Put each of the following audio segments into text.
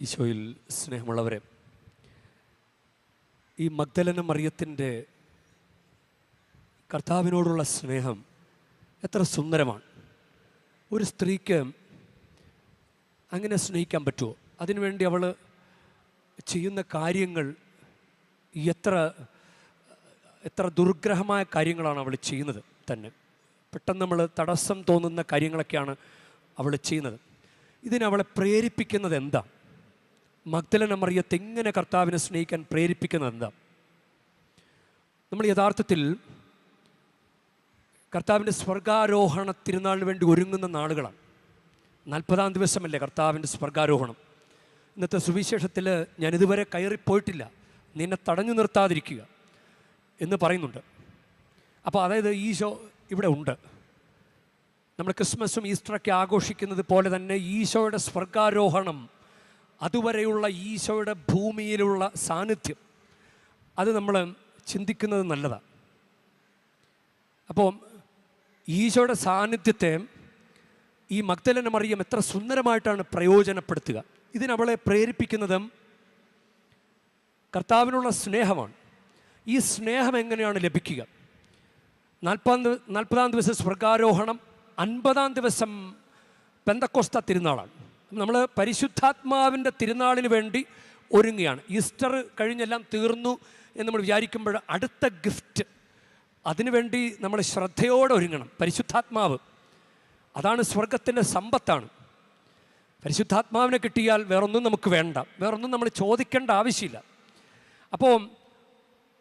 ഈശോയിൽ സ്നേഹമുള്ളവരെ ഈ മഗ്ദലന മറിയത്തിന്റെ കർത്താവിനോടുള്ള സ്നേഹം എത്ര സുന്ദരമാണ്. ഒരു സ്ത്രീക്ക് അങ്ങനെ സ്നേഹിക്കാൻ പറ്റുമോ? അതിനുവേണ്ടി അവൾ ചെയ്യുന്ന കാര്യങ്ങൾ എത്ര എത്ര ദുർഗ്രഹമായ കാര്യങ്ങളാണ് അവൾ ചെയ്യുന്നത് തന്നെ. പെട്ടെന്ന് നമ്മൾ തടസ്സം തോന്നുന്ന കാര്യങ്ങളൊക്കെയാണ് അവൾ ചെയ്യുന്നത്. ഇതിനവളെ പ്രേരിപ്പിക്കുന്നത് എന്താ? മഗ്ദലന മറിയത്തെ എങ്ങനെ കർത്താവിനെ സ്നേഹിക്കാൻ പ്രേരിപ്പിക്കുന്നത് നമ്മൾ യഥാർത്ഥത്തിൽ കർത്താവിന്റെ സ്വർഗാരോഹണ തിരുനാളിന് വേണ്ടി ഒരുങ്ങുന്ന നാളുകളാണ്. നാൽപ്പതാം ദിവസമല്ലേ കർത്താവിന്റെ സ്വർഗാരോഹണം? ഇന്നത്തെ സുവിശേഷത്തിൽ ഞാൻ ഇതുവരെ കയറിപ്പോയിട്ടില്ല. നിന്നെ തടഞ്ഞു നിർത്താതിരിക്കുക എന്ന് പറയുന്നുണ്ട്. അപ്പോൾ അതായത് ഈശോ ഇവിടെ ഉണ്ട്. നമ്മൾ ക്രിസ്മസും ഈസ്റ്ററൊക്കെ ആഘോഷിക്കുന്നത് പോലെ തന്നെ ഈശോയുടെ സ്വർഗാരോഹണം അതുവരെയുള്ള ഈശോയുടെ ഭൂമിയിലുള്ള സാന്നിധ്യം. അത് നമ്മൾ ചിന്തിക്കുന്നത് നല്ലതാണ് അപ്പോൾ ഈശോയുടെ സാന്നിധ്യത്തെ ഈ മഗ്ദലന മറിയം എത്ര സുന്ദരമായിട്ടാണ് പ്രയോജനപ്പെടുത്തുക. ഇതിനവളെ പ്രേരിപ്പിക്കുന്നതും കർത്താവിനുള്ള സ്നേഹമാണ്. ഈ സ്നേഹം എങ്ങനെയാണ് ലഭിക്കുക? നാൽപ്പതാം നാൽപ്പതാം ദിവസം സ്വർഗാരോഹണം അൻപതാം ദിവസം പെന്തക്കോസ്ത തിരുനാളാണ്. നമ്മൾ പരിശുദ്ധാത്മാവിന്റെ തിരുനാളിന് വേണ്ടി ഒരുങ്ങുകയാണ്. ഈസ്റ്റർ കഴിഞ്ഞെല്ലാം തീർന്നു എന്ന് നമ്മൾ വിചാരിക്കുമ്പോൾ അടുത്ത ഗിഫ്റ്റ് അതിനുവേണ്ടി നമ്മൾ ശ്രദ്ധയോടെ ഒരുങ്ങണം. പരിശുദ്ധാത്മാവ്. അതാണ് സ്വർഗത്തിന്റെ സമ്പത്താണ്. പരിശുദ്ധാത്മാവിനെ കിട്ടിയാൽ വേറൊന്നും നമുക്ക് വേണ്ട. വേറൊന്നും നമ്മൾ ചോദിക്കേണ്ട ആവശ്യമില്ല. അപ്പോൾ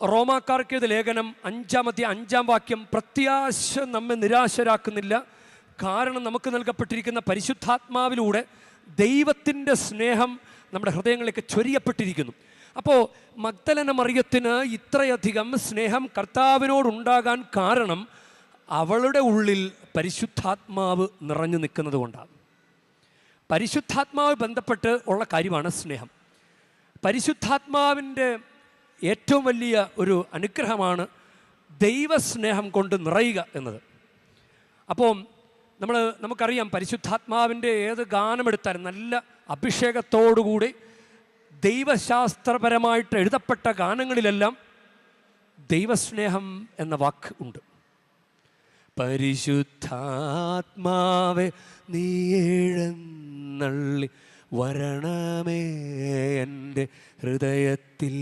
റോമാക്കാർക്ക് ഇത് ലേഖനം അഞ്ചാമത്തെ അഞ്ചാം വാക്യം പ്രത്യാശ നമ്മെ നിരാശരാക്കുന്നില്ല. കാരണം നമുക്ക് നൽകപ്പെട്ടിരിക്കുന്ന പരിശുദ്ധാത്മാവിലൂടെ ദൈവത്തിന്റെ സ്നേഹം നമ്മുടെ ഹൃദയങ്ങളിലേക്ക് ചൊരിയപ്പെട്ടിരിക്കുന്നു. അപ്പോൾ മഗ്ദലന മറിയത്തിന് ഇത്രയധികം സ്നേഹം കർത്താവിനോടുണ്ടാകാൻ കാരണം അവളുടെ ഉള്ളിൽ പരിശുദ്ധാത്മാവ് നിറഞ്ഞു നിൽക്കുന്നത് കൊണ്ടാണ്. പരിശുദ്ധാത്മാവ് ബന്ധപ്പെട്ട് ഉള്ള കാര്യമാണ് സ്നേഹം. പരിശുദ്ധാത്മാവിന്റെ ഏറ്റവും വലിയ ഒരു അനുഗ്രഹമാണ് ദൈവസ്നേഹം കൊണ്ട് നിറയുക എന്നത്. അപ്പോൾ നമ്മൾ നമുക്കറിയാം പരിശുദ്ധാത്മാവിന്റെ ഏത് ഗാനമെടുത്താലും നല്ല അഭിഷേകത്തോടുകൂടി ദൈവശാസ്ത്രപരമായിട്ട് എഴുതപ്പെട്ട ഗാനങ്ങളിലെല്ലാം ദൈവസ്നേഹം എന്ന വാക്ക് ഉണ്ട്. പരിശുദ്ധാത്മാവെ നീ എഴുന്നള്ളി വരണമേ എന്റെ ഹൃദയത്തിൽ.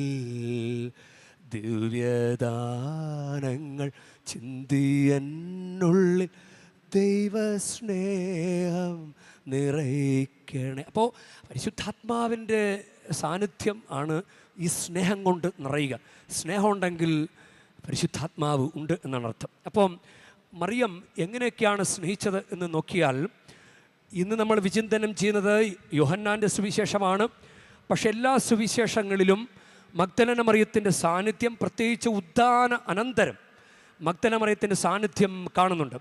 ദിവ്യദാനങ്ങൾ ചിന്തിയനുള്ളിൽ ദൈവസ്നേഹം നിറയിക്കണേ. അപ്പോൾ പരിശുദ്ധാത്മാവിന്റെ സാന്നിധ്യം ആണ് ഈ സ്നേഹം കൊണ്ട് നിറയുക. സ്നേഹമുണ്ടെങ്കിൽ പരിശുദ്ധാത്മാവ് ഉണ്ട് എന്നാണ് അർത്ഥം. അപ്പോൾ മറിയം എങ്ങനെയൊക്കെയാണ് സ്നേഹിച്ചത് എന്ന് നോക്കിയാൽ ഇന്ന് നമ്മൾ വിചിന്തനം ചെയ്യുന്നത് യോഹന്നാന്റെ സുവിശേഷമാണ്. പക്ഷെ എല്ലാ സുവിശേഷങ്ങളിലും മഗ്ദലന മറിയത്തിന്റെ സാന്നിധ്യം പ്രത്യേകിച്ച് ഉദ്ദാന അനന്തരം മഗ്ദല മറിയത്തിന്റെ സാന്നിധ്യം കാണുന്നുണ്ട്.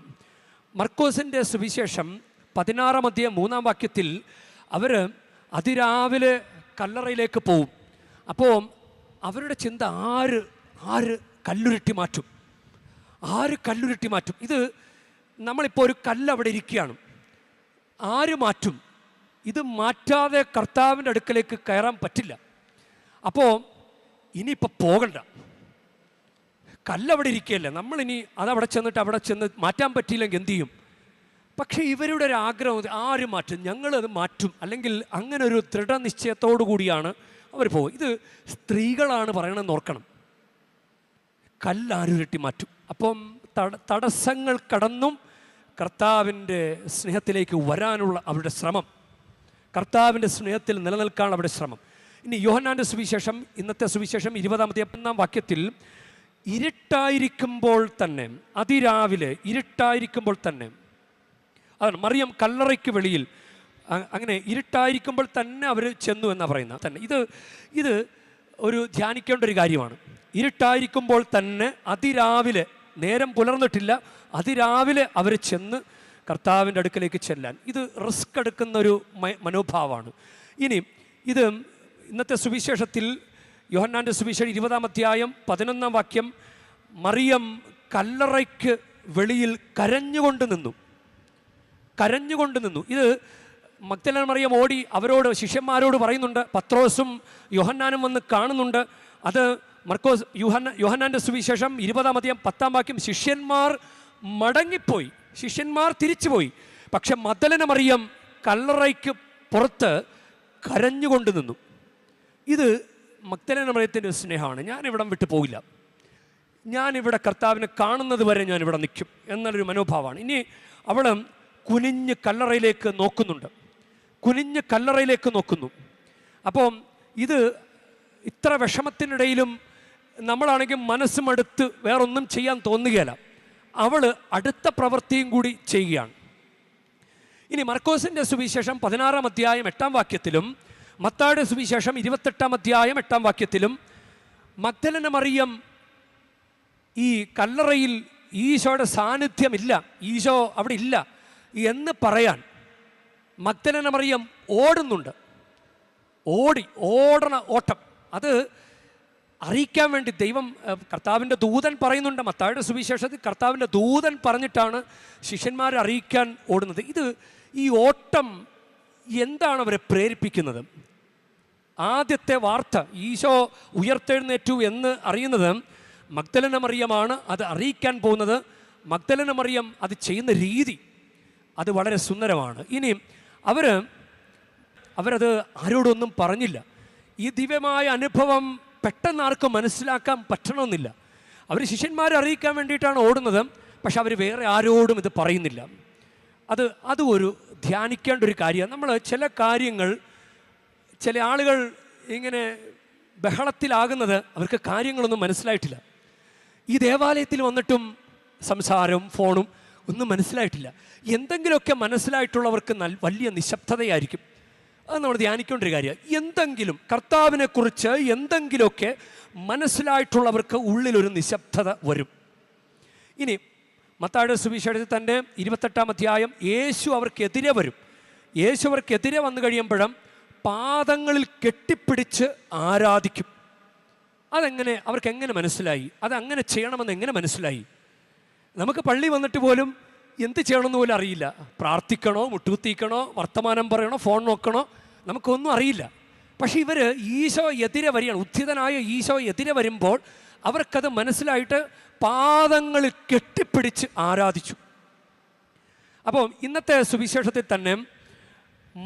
മർക്കോസിന്റെ സുവിശേഷം പതിനാറാം അധ്യായം മൂന്നാം വാക്യത്തിൽ അവർ അതിരാവിലെ കല്ലറയിലേക്ക് പോവും. അപ്പോൾ അവരുടെ ചിന്ത ആര് ആര് കല്ലുരുട്ടി മാറ്റും? ആര് കല്ലുരുട്ടി മാറ്റും? ഇത് നമ്മളിപ്പോൾ ഒരു കല്ല് അവിടെ ഇരിക്കുകയാണ്. ആര് മാറ്റും? ഇത് മാറ്റാതെ കർത്താവിന്റെ അടുക്കലേക്ക് കയറാൻ പറ്റില്ല. അപ്പോൾ ഇനിയിപ്പോൾ പോകണ്ട. കല്ലവിടെ ഇരിക്കുകയല്ലേ? നമ്മളിനി അതവിടെ ചെന്നിട്ട് അവിടെ ചെന്ന് മാറ്റാൻ പറ്റിയില്ലെങ്കിൽ എന്തു ചെയ്യും? പക്ഷേ ഇവരുടെ ഒരു ആഗ്രഹം ആരും മാറ്റും? ഞങ്ങളത് മാറ്റും. അല്ലെങ്കിൽ അങ്ങനെ ഒരു ദൃഢനിശ്ചയത്തോടു കൂടിയാണ് അവർ പോകും ഇത് സ്ത്രീകളാണ് പറയണമെന്ന് ഓർക്കണം. കല്ലാരുരട്ടി മാറ്റും. അപ്പം തട തടസ്സങ്ങൾ കടന്നും കർത്താവിന്റെ സ്നേഹത്തിലേക്ക് വരാനുള്ള അവരുടെ ശ്രമം. കർത്താവിന്റെ സ്നേഹത്തിൽ നിലനിൽക്കാൻ അവരുടെ ശ്രമം. ഇനി യോഹന്നാന്റെ സുവിശേഷം ഇന്നത്തെ സുവിശേഷം ഇരുപതാമത്തെ ഒന്നാം വാക്യത്തിൽ ഇരുട്ടായിരിക്കുമ്പോൾ തന്നെ അതിരാവിലെ ഇരുട്ടായിരിക്കുമ്പോൾ തന്നെ അതാണ് മറിയം കല്ലറയ്ക്ക് വെളിയിൽ അങ്ങനെ ഇരുട്ടായിരിക്കുമ്പോൾ തന്നെ അവർ ചെന്നു എന്നാണ് പറയുന്നത് തന്നെ. ഇത് ഇത് ഒരു ധ്യാനിക്കേണ്ട ഒരു കാര്യമാണ്. ഇരുട്ടായിരിക്കുമ്പോൾ തന്നെ അതിരാവിലെ നേരം പുലർന്നിട്ടില്ല അതിരാവിലെ അവർ ചെന്ന് കർത്താവിന്റെ അടുക്കലേക്ക് ചെല്ലാൻ. ഇത് റിസ്ക് എടുക്കുന്ന ഒരു മനോഭാവമാണ്. ഇനി ഇത് ഇന്നത്തെ സുവിശേഷത്തിൽ യോഹന്നാന്റെ സുവിശേഷം ഇരുപതാം അധ്യായം പതിനൊന്നാം വാക്യം മറിയം കല്ലറയ്ക്ക് വെളിയിൽ കരഞ്ഞുകൊണ്ട് നിന്നു. കരഞ്ഞുകൊണ്ട് നിന്നു. ഇത് മഗ്ദലന മറിയം ഓടി അവരോട് ശിഷ്യന്മാരോട് പറയുന്നുണ്ട്. പത്രോസും യോഹന്നാനും വന്ന് കാണുന്നുണ്ട്. അത് മർക്കോസ് യുഹന്ന യോഹന്നാന്റെ സുവിശേഷം ഇരുപതാം അധികം പത്താം വാക്യം ശിഷ്യന്മാർ മടങ്ങിപ്പോയി. ശിഷ്യന്മാർ തിരിച്ചുപോയി. പക്ഷെ മദലന മറിയം കല്ലറയ്ക്ക് പുറത്ത് കരഞ്ഞുകൊണ്ട് നിന്നു. ഇത് മക്തലന മറിയത്തിന്റെ സ്നേഹമാണ്. ഞാൻ ഇവിടം വിട്ടു പോകില്ല ഞാനിവിടെ കർത്താവിനെ കാണുന്നത് വരെ ഞാൻ ഇവിടെ നിൽക്കും എന്നുള്ളൊരു മനോഭാവമാണ്. ഇനി അവൾ കുനിഞ്ഞ് കല്ലറയിലേക്ക് നോക്കുന്നുണ്ട്. കുനിഞ്ഞ് കല്ലറയിലേക്ക് നോക്കുന്നു. അപ്പം ഇത് ഇത്ര വിഷമത്തിനിടയിലും നമ്മളാണെങ്കിൽ മനസ്സുമടുത്ത് വേറൊന്നും ചെയ്യാൻ തോന്നുകയില്ല. അവൾ അടുത്ത പ്രവൃത്തിയും കൂടി ചെയ്യുകയാണ്. ഇനി മർക്കോസിന്റെ സുവിശേഷം പതിനാറാം അധ്യായം എട്ടാം വാക്യത്തിലും മത്തായുടെ സുവിശേഷം ഇരുപത്തെട്ടാം അധ്യായം എട്ടാം വാക്യത്തിലും മഗ്ദലന മറിയം ഈ കല്ലറയിൽ ഈശോയുടെ സാന്നിധ്യമില്ല. ഈശോ അവിടെ ഇല്ല. എന്ന് പറയാൻ മഗ്ദലന മറിയം ഓടുന്നുണ്ട്. ഓടി ഓടണ ഓട്ടം. അത് അറിയിക്കാൻ വേണ്ടി ദൈവം കർത്താവിന്റെ ദൂതൻ പറയുന്നുണ്ട്. മത്തായുടെ സുവിശേഷത്തിൽ കർത്താവിന്റെ ദൂതൻ പറഞ്ഞിട്ടാണ് ശിഷ്യന്മാരെ അറിയിക്കാൻ ഓടുന്നത്. ഇത് ഈ ഓട്ടം എന്താണ് അവരെ പ്രേരിപ്പിക്കുന്നത്? ആദ്യത്തെ വാർത്ത ഈശോ ഉയർത്തെഴുന്നേറ്റു എന്ന് അറിയുന്നത് മഗ്ദലന മറിയമാണ്. അത് അറിയിക്കാൻ പോകുന്നത് മഗ്ദലന മറിയം അത് ചെയ്യുന്ന രീതി അത് വളരെ സുന്ദരമാണ്. ഇനി അവർ അവരത് ആരോടൊന്നും പറഞ്ഞില്ല. ഈ ദിവ്യമായ അനുഭവം പെട്ടെന്ന് ആർക്കും മനസ്സിലാക്കാൻ പറ്റണമെന്നില്ല. അവർ ശിഷ്യന്മാരെ അറിയിക്കാൻ വേണ്ടിയിട്ടാണ് ഓടുന്നത് പക്ഷെ അവർ വേറെ ആരോടും ഇത് പറയുന്നില്ല. അത് അതും ഒരു ധ്യാനിക്കേണ്ട ഒരു കാര്യമാണ്. നമ്മൾ ചില കാര്യങ്ങൾ ചില ആളുകൾ ഇങ്ങനെ ബഹളത്തിലാകുന്നത് അവർക്ക് കാര്യങ്ങളൊന്നും മനസ്സിലായിട്ടില്ല. ഈ ദേവാലയത്തിൽ വന്നിട്ടും സംസാരവും ഫോണും ഒന്നും മനസ്സിലായിട്ടില്ല. എന്തെങ്കിലുമൊക്കെ മനസ്സിലായിട്ടുള്ളവർക്ക് നൽ വലിയ നിശബ്ദതയായിരിക്കും. അത് നമ്മൾ ധ്യാനിക്കേണ്ട ഒരു കാര്യമാണ് എന്തെങ്കിലും കർത്താവിനെക്കുറിച്ച് എന്തെങ്കിലുമൊക്കെ മനസ്സിലായിട്ടുള്ളവർക്ക് ഉള്ളിലൊരു നിശബ്ദത വരും. ഇനി മത്താഴ സുവിശേഷത്തിൽ തന്നെ ഇരുപത്തെട്ടാം അധ്യായം യേശു അവർക്കെതിരെ വരും. യേശു അവർക്കെതിരെ വന്നു കഴിയുമ്പോഴും പാദങ്ങളിൽ കെട്ടിപ്പിടിച്ച് ആരാധിക്കും. അതെങ്ങനെ അവർക്ക് എങ്ങനെ മനസ്സിലായി? അത് അങ്ങനെ ചെയ്യണമെന്ന് എങ്ങനെ മനസ്സിലായി? നമുക്ക് പള്ളി വന്നിട്ട് പോലും എന്ത് ചെയ്യണമെന്ന് പോലും അറിയില്ല. പ്രാർത്ഥിക്കണോ മുട്ടുകുത്തിക്കണോ വർത്തമാനം പറയണോ ഫോൺ നോക്കണോ നമുക്കൊന്നും അറിയില്ല. പക്ഷേ ഇവർ ഈശോ എതിരെ വരികയാണ്. ഉദ്ധിതനായ ഈശോ എതിരെ വരുമ്പോൾ അവർക്കത് മനസ്സിലായിട്ട് പാദങ്ങളിൽ കെട്ടിപ്പിടിച്ച് ആരാധിച്ചു. അപ്പോൾ ഇന്നത്തെ സുവിശേഷത്തിൽ തന്നെ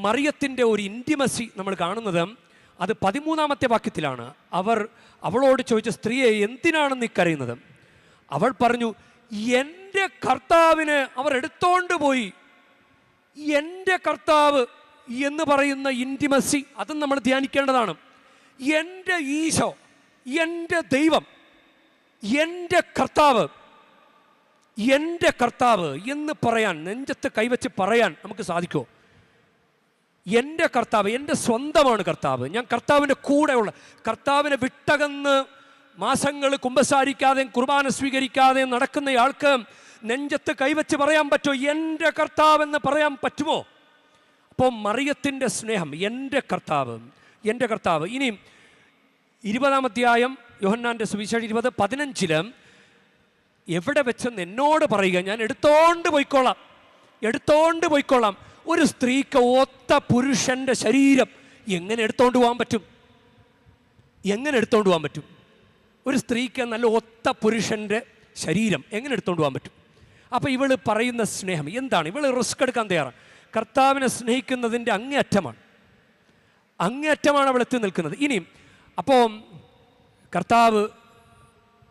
മറിയത്തിന്റെ ഒരു ഇന്റിമസി നമ്മൾ കാണുന്നത് അത് പതിമൂന്നാമത്തെ വാക്യത്തിലാണ്. അവർ അവളോട് ചോദിച്ച സ്ത്രീയെ എന്തിനാണ് നീ കരയുന്നത്? അവൾ പറഞ്ഞു എന്റെ കർത്താവിന് അവർ എടുത്തോണ്ട് പോയി. എന്റെ കർത്താവ് എന്ന് പറയുന്ന ഇന്റിമസി അതും നമ്മൾ ധ്യാനിക്കേണ്ടതാണ്. എന്റെ ഈശോ എന്റെ ദൈവം എന്റെ കർത്താവ് എന്റെ കർത്താവ് എന്ന് പറയാൻ നെഞ്ചത്ത് കൈവച്ച് പറയാൻ നമുക്ക് സാധിക്കുമോ? എന്റെ കർത്താവ് എന്റെ സ്വന്തമാണ് കർത്താവ്. ഞാൻ കർത്താവിന്റെ കൂടെയുള്ള കർത്താവിനെ വിട്ടകന്ന് മാസങ്ങൾ കുമ്പസാരിക്കാതെയും കുർബാന സ്വീകരിക്കാതെയും നടക്കുന്നയാൾക്ക് നെഞ്ചത്ത് കൈവച്ച് പറയാൻ പറ്റുമോ എന്റെ കർത്താവ് എന്ന് പറയാൻ പറ്റുമോ? അപ്പോൾ മറിയത്തിന്റെ സ്നേഹം എന്റെ കർത്താവ് എന്റെ കർത്താവ്. ഇനി ഇരുപതാം അധ്യായം യോഹന്നാന്റെ സുവിശേഷം ഇരുപത് പതിനഞ്ചിൽ എവിടെ വെച്ചെന്ന് എന്നോട് പറയുക. ഞാൻ എടുത്തോണ്ട് പോയിക്കോളാം. എടുത്തോണ്ട് പോയിക്കോളാം. ഒരു സ്ത്രീക്ക് ഒത്ത പുരുഷന്റെ ശരീരം എങ്ങനെ എടുത്തോണ്ട് പോകാൻ പറ്റും? എങ്ങനെ എടുത്തോണ്ട് പോകാൻ പറ്റും? ഒരു സ്ത്രീക്ക് നല്ല ഒത്ത പുരുഷന്റെ ശരീരം എങ്ങനെ എടുത്തോണ്ട് പോകാൻ പറ്റും? അപ്പോൾ ഇവൾ പറയുന്ന സ്നേഹം എന്താണ്? ഇവൾ റിസ്ക് എടുക്കാൻ തയ്യാറാണ്. കർത്താവിനെ സ്നേഹിക്കുന്നതിന്റെ അങ്ങേയറ്റമാണ്. അങ്ങേയറ്റമാണ് അവൾ എത്തി നിൽക്കുന്നത്. ഇനിയും അപ്പോൾ കർത്താവ്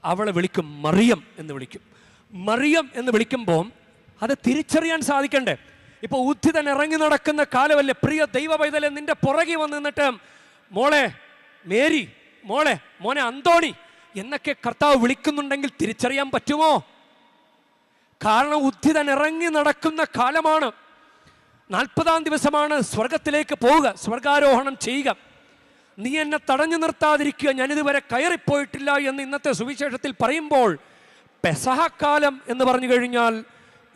അവളെ വിളിക്കും മറിയം എന്ന് വിളിക്കും. മറിയം എന്ന് വിളിക്കുമ്പോൾ അത് തിരിച്ചറിയാൻ സാധിക്കണ്ടേ? ഇപ്പോൾ ഉദ്ധിതൻ ഇറങ്ങി നടക്കുന്ന കാലമല്ലേ? പ്രിയ ദൈവ പൈതലെ നിന്റെ പുറകെ വന്ന് നിന്നിട്ട് മോളെ മേരി മോളെ മോനെ അന്തോണി എന്നൊക്കെ കർത്താവ് വിളിക്കുന്നുണ്ടെങ്കിൽ തിരിച്ചറിയാൻ പറ്റുമോ? കാരണം ഉദ്ധിതൻ ഇറങ്ങി നടക്കുന്ന കാലമാണ്. നാൽപ്പതാം ദിവസമാണ് സ്വർഗത്തിലേക്ക് പോവുക. സ്വർഗാരോഹണം ചെയ്യുക. നീ എന്നെ തടഞ്ഞു നിർത്താതിരിക്കുക. ഞാനിതുവരെ കയറിപ്പോയിട്ടില്ല എന്ന് ഇന്നത്തെ സുവിശേഷത്തിൽ പറയുമ്പോൾ പെസഹക്കാലം എന്ന് പറഞ്ഞു കഴിഞ്ഞാൽ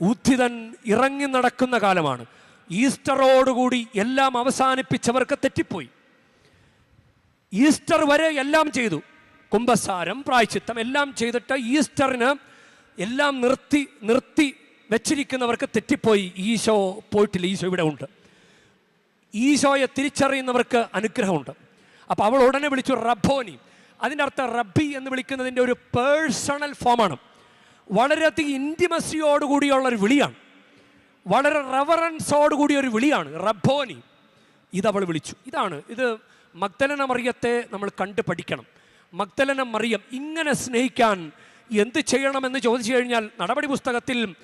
ഉദ്ധിതൻ ഇറങ്ങി നടക്കുന്ന കാലമാണ്. ഈസ്റ്ററോടുകൂടി എല്ലാം അവസാനിപ്പിച്ചവർക്ക് തെറ്റിപ്പോയി. ഈസ്റ്റർ വരെ എല്ലാം ചെയ്തു. കുംഭസാരം പ്രായച്ചിത്തം എല്ലാം ചെയ്തിട്ട് ഈസ്റ്ററിന് എല്ലാം നിർത്തി നിർത്തി വെച്ചിരിക്കുന്നവർക്ക് തെറ്റിപ്പോയി. ഈശോ പോയിട്ടില്ല. ഈശോ ഇവിടെ ഉണ്ട്. ഈശോയെ തിരിച്ചറിയുന്നവർക്ക് അനുഗ്രഹമുണ്ട്. അപ്പോൾ അവൾ ഉടനെ വിളിച്ചു റബ്ബോനി. അതിന്റെ അർത്ഥം റബ്ബി എന്ന് വിളിക്കുന്നതിന്റെ ഒരു പേഴ്സണൽ ഫോമാണ്. വളരെയധികം ഇന്റിമസിയോടുകൂടിയുള്ള ഒരു വിളിയാണ്. വളരെ റെവറൻസോടുകൂടിയ ഒരു വിളിയാണ് റബ്ബോനി. ഇതവൾ വിളിച്ചു. ഇതാണ് ഇത് മക്തലന മറിയത്തെ നമ്മൾ കണ്ടു പഠിക്കണം. മക്തലന മറിയം ഇങ്ങനെ സ്നേഹിക്കാൻ എന്ത് ചെയ്യണമെന്ന് ചോദിച്ചു കഴിഞ്ഞാൽ നടപടി പുസ്തകത്തിൽ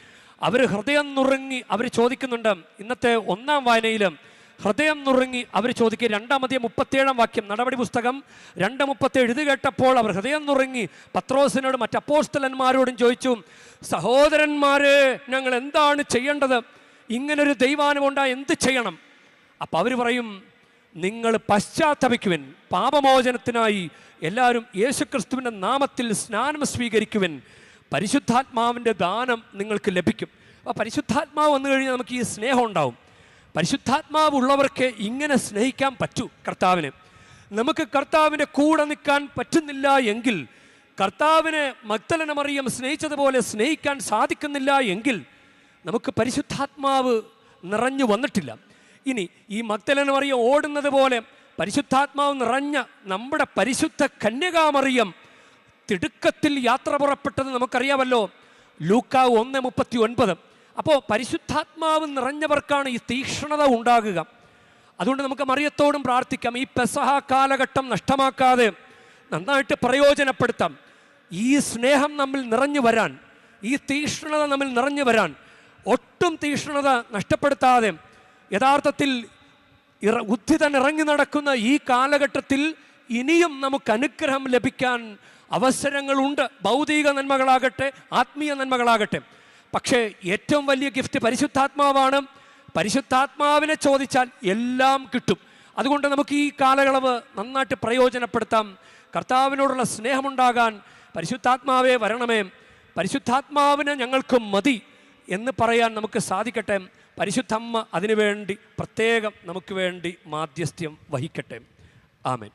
അവർ ഹൃദയം നുറുങ്ങി അവർ ചോദിക്കുന്നുണ്ട്. ഇന്നത്തെ ഒന്നാം വായനയിൽ ഹൃദയം നുറുങ്ങി അവർ ചോദിക്കുക രണ്ടാമതേ മുപ്പത്തേഴാം വാക്യം നടപടി പുസ്തകം രണ്ട് മുപ്പത്തേഴ് ഇത് കേട്ടപ്പോൾ അവർ ഹൃദയം നുറുങ്ങി. പത്രോസിനോടും മറ്റപ്പോസ്തലന്മാരോടും ചോദിച്ചു സഹോദരന്മാരെ ഞങ്ങൾ എന്താണ് ചെയ്യേണ്ടത്? ഇങ്ങനൊരു ദൈവാനുമുണ്ടായി എന്ത് ചെയ്യണം? അപ്പം അവർ പറയും നിങ്ങൾ പശ്ചാത്തപിക്കുവൻ പാപമോചനത്തിനായി എല്ലാവരും യേശുക്രിസ്തുവിന്റെ നാമത്തിൽ സ്നാനം സ്വീകരിക്കുവൻ. പരിശുദ്ധാത്മാവിന്റെ ദാനം നിങ്ങൾക്ക് ലഭിക്കും. അപ്പോൾ പരിശുദ്ധാത്മാവ് വന്നു കഴിഞ്ഞാൽ നമുക്ക് ഈ സ്നേഹം ഉണ്ടാവും. പരിശുദ്ധാത്മാവ് ഉള്ളവർക്ക് ഇങ്ങനെ സ്നേഹിക്കാൻ പറ്റൂ കർത്താവിനെ. നമുക്ക് കർത്താവിന്റെ കൂടെ നിൽക്കാൻ പറ്റുന്നില്ല എങ്കിൽ കർത്താവിനെ മക്തലന മറിയം സ്നേഹിച്ചതുപോലെ സ്നേഹിക്കാൻ സാധിക്കുന്നില്ല എങ്കിൽ നമുക്ക് പരിശുദ്ധാത്മാവ് നിറഞ്ഞു വന്നിട്ടില്ല. ഇനി ഈ മക്തലന മറിയം ഓടുന്നത് പോലെ പരിശുദ്ധാത്മാവ് നിറഞ്ഞ നമ്മുടെ പരിശുദ്ധ കന്യകാമറിയം തിടുക്കത്തിൽ യാത്ര പുറപ്പെട്ടത് നമുക്കറിയാമല്ലോ. ലൂക്ക ഒന്ന് മുപ്പത്തി ഒൻപത്. അപ്പോൾ പരിശുദ്ധാത്മാവ് നിറഞ്ഞവർക്കാണ് ഈ തീക്ഷ്ണത ഉണ്ടാകുക. അതുകൊണ്ട് നമുക്ക് മറിയത്തോടും പ്രാർത്ഥിക്കാം. ഈ പെസഹ കാലഘട്ടം നഷ്ടമാക്കാതെ നന്നായിട്ട് പ്രയോജനപ്പെടുത്താം. ഈ സ്നേഹം നമ്മിൽ നിറഞ്ഞു വരാൻ ഈ തീക്ഷ്ണത നമ്മിൽ നിറഞ്ഞു വരാൻ ഒട്ടും തീക്ഷ്ണത നഷ്ടപ്പെടുത്താതെ യഥാർത്ഥത്തിൽ ഇറ ഉദ്ധിതൻ ഇറങ്ങി നടക്കുന്ന ഈ കാലഘട്ടത്തിൽ ഇനിയും നമുക്ക് അനുഗ്രഹം ലഭിക്കാൻ അവസരങ്ങളുണ്ട്. ഭൗതിക നന്മകളാകട്ടെ ആത്മീയ നന്മകളാകട്ടെ. പക്ഷേ ഏറ്റവും വലിയ ഗിഫ്റ്റ് പരിശുദ്ധാത്മാവാണ്. പരിശുദ്ധാത്മാവിനെ ചോദിച്ചാൽ എല്ലാം കിട്ടും. അതുകൊണ്ട് നമുക്ക് ഈ കാലയളവ് നന്നായിട്ട് പ്രയോജനപ്പെടുത്താം. കർത്താവിനോടുള്ള സ്നേഹമുണ്ടാകാൻ പരിശുദ്ധാത്മാവേ വരണമേ. പരിശുദ്ധാത്മാവിന് ഞങ്ങൾക്ക് മതി എന്ന് പറയാൻ നമുക്ക് സാധിക്കട്ടെ. പരിശുദ്ധമ്മ അതിനുവേണ്ടി പ്രത്യേകം നമുക്ക് വേണ്ടി മാധ്യസ്ഥ്യം വഹിക്കട്ടെ. ആമേൻ.